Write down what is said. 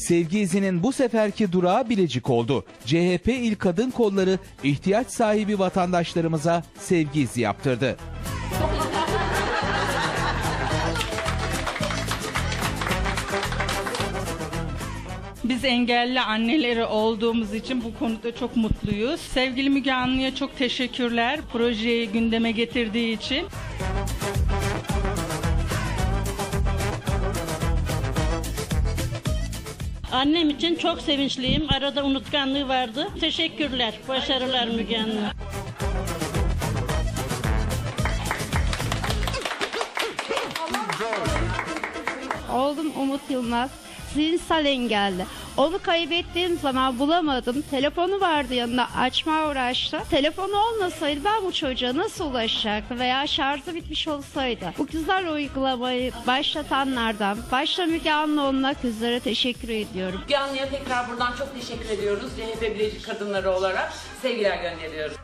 Sevgi izinin bu seferki durağı Bilecik oldu. CHP İl Kadın Kolları ihtiyaç sahibi vatandaşlarımıza sevgi izi yaptırdı. Biz engelli anneleri olduğumuz için bu konuda çok mutluyuz. Sevgili Müge Anlı'ya çok teşekkürler projeyi gündeme getirdiği için. Annem için çok sevinçliyim. Arada unutkanlığı vardı. Teşekkürler. Başarılar Müge Hanım. Oğlum Umut Yılmaz zihinsel engelli. Onu kaybettiğim zaman bulamadım. Telefonu vardı yanında açmaya uğraştı. Telefonu olmasaydı ben bu çocuğa nasıl ulaşacaktım veya şarjı bitmiş olsaydı. Bu güzel uygulamayı başlatanlardan, başta Müge Anlı olmak üzere teşekkür ediyorum. Müge Anlı'ya tekrar buradan çok teşekkür ediyoruz. CHP Bilecik Kadınları olarak sevgiler gönderiyoruz.